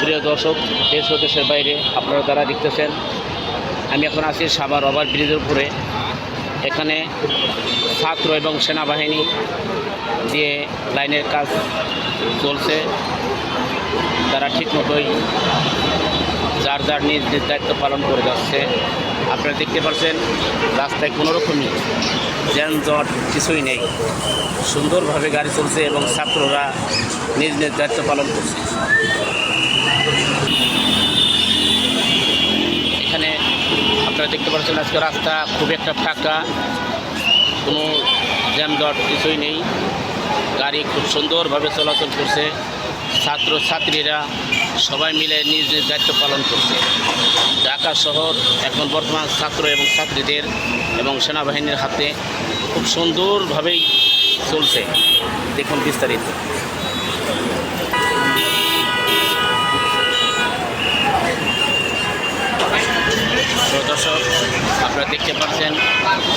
প্রিয় দর্শক, দেশ দেশের বাইরে আপনারা যারা দেখতেছেন, আমি এখন আছি সাভার ওভার ব্রিজের উপরে। এখানে ছাত্র এবং সেনাবাহিনী দিয়ে লাইনের কাজ চলছে। তারা ঠিক মতোই যার যার নিজ নিজ দায়িত্ব পালন করে যাচ্ছে। আপনারা দেখতে পাচ্ছেন রাস্তায় কোনো রকমই যানজট কিছুই নেই। সুন্দরভাবে গাড়ি চলছে এবং ছাত্ররা নিজ নিজ দায়িত্ব পালন করছে। এখানে আপনারা দেখতে পাচ্ছেন আজকে রাস্তা খুব একটা ফাঁকা, কোনো জ্যামজট কিছুই নেই। গাড়ি খুব সুন্দরভাবে চলাচল করছে। ছাত্র ছাত্রীরা সবাই মিলে নিজ নিজ দায়িত্ব পালন করছে। ঢাকা শহর এখন বর্তমান ছাত্র এবং ছাত্রীদের এবং সেনাবাহিনীর হাতে খুব সুন্দরভাবেই চলছে। দেখুন বিস্তারিত। দর্শক, আপনারা দেখতে পাচ্ছেন,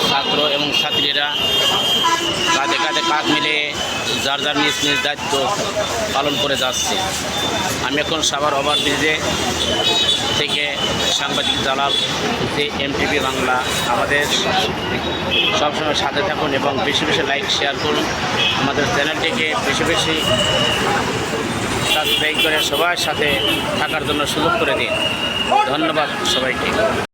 ছাত্র এবং ছাত্রীরা কাঁধে কাঁধে কাঁধ মিলে যার যার নিজ নিজ দায়িত্ব পালন করে যাচ্ছে। আমি এখন সাভার ওভার ব্রিজে থেকে সাংবাদিক জালাল যে এমটিভি বাংলা, আমাদের সবসময় সাথে থাকুন এবং বেশি বেশি লাইক, শেয়ার করুন। আমাদের চ্যানেলটিকে বেশি বেশি সাবস্ক্রাইব করে সবার সাথে থাকার জন্য সুযোগ করে দিন। ধন্যবাদ সবাইকে।